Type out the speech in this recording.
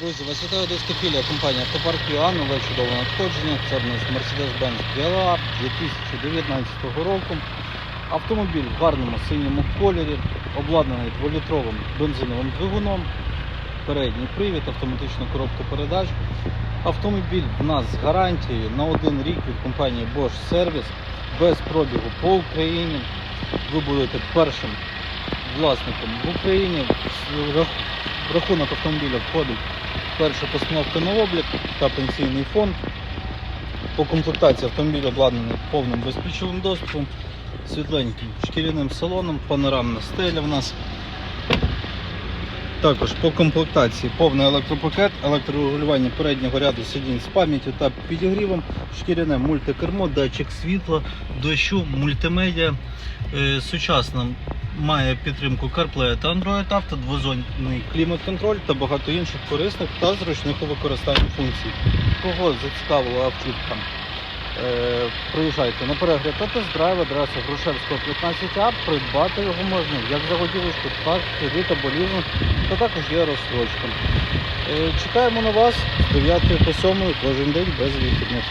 Друзі, вас вітає дискофілія компанія Автопарк ЮА, нове чудове надходження. Це в нас Mercedes-Benz GLA 2019 року. Автомобіль в гарному синьому кольорі, обладнаний 2-літровим бензиновим двигуном, передній привід, автоматична коробка передач. Автомобіль в нас з гарантією на один рік від компанії Bosch Service без пробігу по Україні. Ви будете першим власником в Україні. Рахунок автомобіля входить перша постановка на облік та пенсійний фонд. По комплектації автомобіль обладнаний повним безключовим доступом, світленьким шкіряним салоном, панорамна стеля в нас. Також по комплектації повний електропакет, електрорегулювання переднього ряду сидінь з пам'яттю та підігрівом, шкіряне мультикермо, датчик світла, дощу, мультимедіа. Е, Сучасна має підтримку CarPlay та Android Auto, двозонний клімат-контроль та багато інших корисних та зручних у використанні функцій. Кого зацікавила автівка? Е, приїжджайте на перегляд та тест-драйв адреса Грушевського 15А. Придбати його можна як за готівочку, так, кредит або лізинг, та також є розстрочка. Е, чекаємо на вас з 9 по 7 кожен день без вихідних.